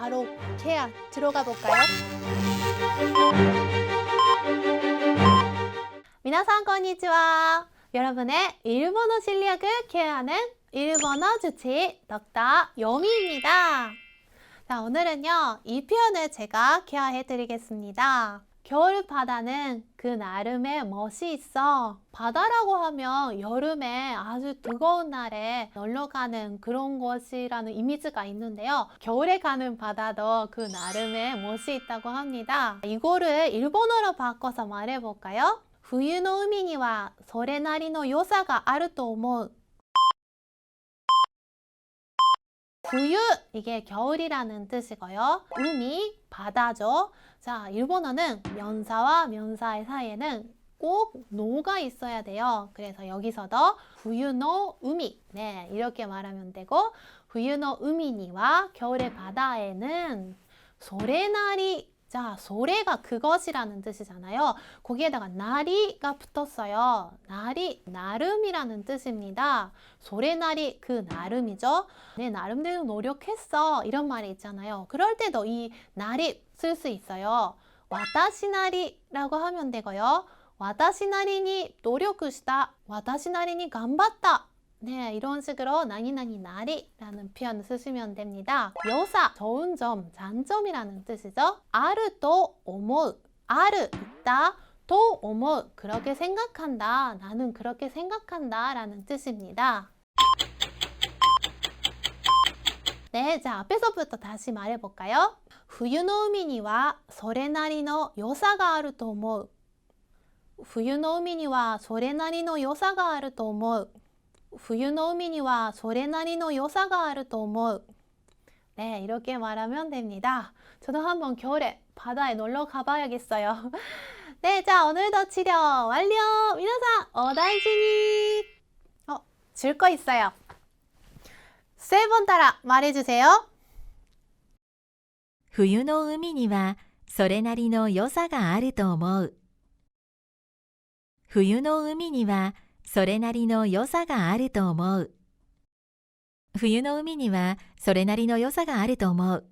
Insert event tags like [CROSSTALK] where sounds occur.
바로 케아 들어가 볼까요? 皆さんこんにちは. 여러분의 일본어 실력을 케어하는 일본어 주치 덕터 요미입니다. 자, 오늘은요, 이 표현을 제가 케어해 드리겠습니다. 겨울 바다는 그 나름의 멋이 있어. 바다라고 하면 여름에 아주 뜨거운 날에 놀러 가는 그런 곳이라는 이미지가 있는데요. 겨울에 가는 바다도 그 나름의 멋이 있다고 합니다. 이거를 일본어로 바꿔서 말해 볼까요? 冬の海にはそれなりの良さがあると思う。 冬이게 겨울이라는 뜻이고요. 음이 바다죠. 자, 일본어는 면사와 면사의 사이에는 꼭 노가 있어야 돼요. 그래서 여기서도 후유노 우미 네 이렇게 말하면 되고 후유노 우미니와 겨울의 바다에는 소레나리 자 소레가 그것이라는 뜻이잖아요. 거기에다가 나리가 붙었어요. 나리 나름이라는 뜻입니다. 소레나리 그 나름이죠. 내 나름대로 노력했어 이런 말이 있잖아요. 그럴 때도 이 나리 쓸 수 있어요. 와다시나리라고 하면 되고요. 와다시나리니 노력した. 와다시나리니 간봤다. 네, 이런 식으로 나니나니 나리라는 표현 쓰시면 됩니다. 여사, 좋은 점, 장점이라는 뜻이죠. 아르도 오모, 아르 있다. 도 오모, 그렇게 생각한다. 나는 그렇게 생각한다. 라는 뜻입니다. 네, 자, 앞에서부터 다시 말해볼까요? 冬の海にはそれなりの良さがあると思う。冬の海にはそれなりの良さがあると思う。 冬の海にはそれなりの良さがあると思う。 네, 이렇게 말하면 됩니다. 저도 한번 겨울에 바다에 놀러 가봐야겠어요. [LAUGHS] 네, 자, 오늘도 치료 완료! 미나상, 어다이지니! 어, 줄 거 있어요. 세 번 따라 말해주세요. 冬の海にはそれなりの良さがあると思う。冬の海には それなりの良さがあると思う。冬の海にはそれなりの良さがあると思う。